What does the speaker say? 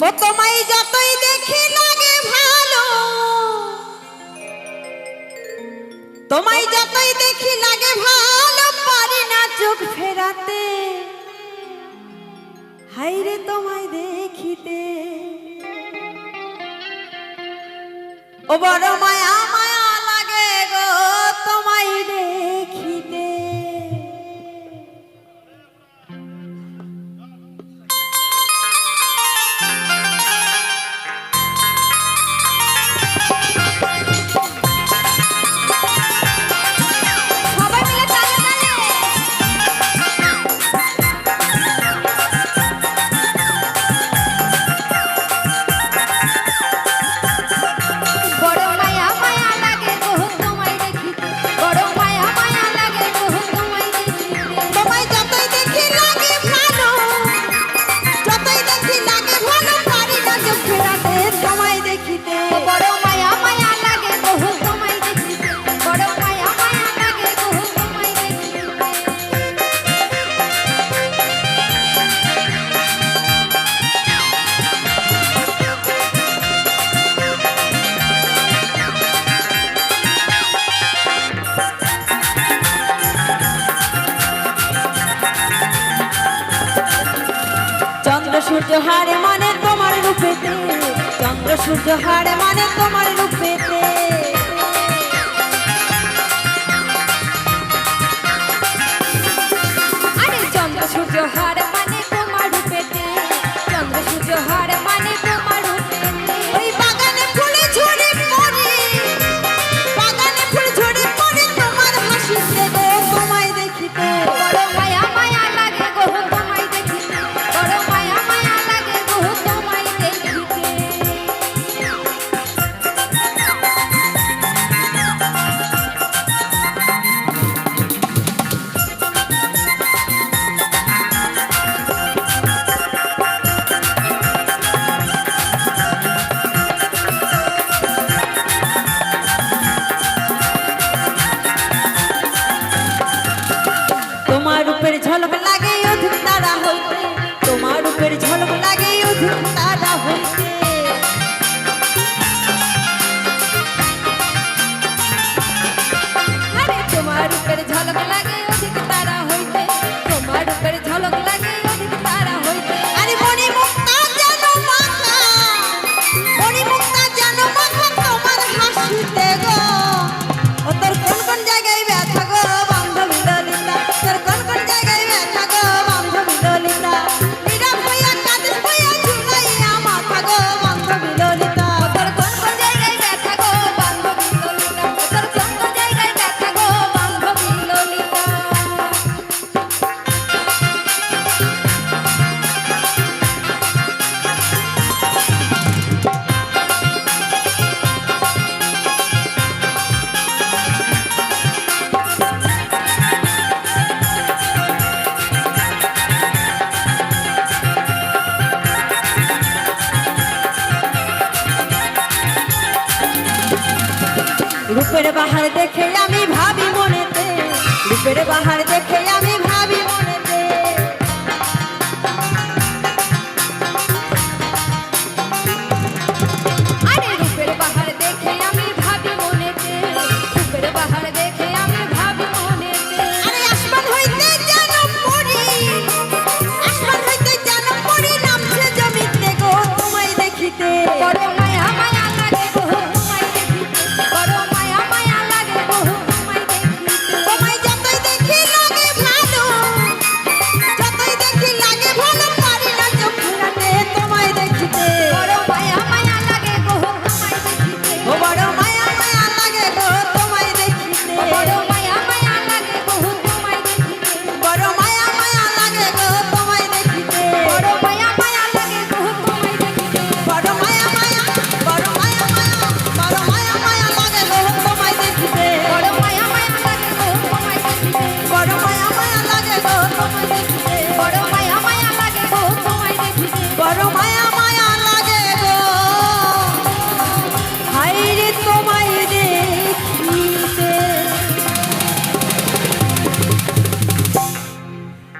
তোমায় যতই দেখি লাগে ভালো। তোমাই যতই দেখি লাগে ভালো, পারি না চোখ ফেরাতে। হাইরে তোমায় দেখিতে। ও বড় মায়া হারে মানে তোমার রূপেতে। চন্দ্র সূর্য হারে মানে তোমার রূপেতে। আরে চন্দ্র সূর্য হারে But to রূপের বাহার দেখে আমি ভাবি মনেতে। রূপের বাহার দেখে আমি ভাবি মনে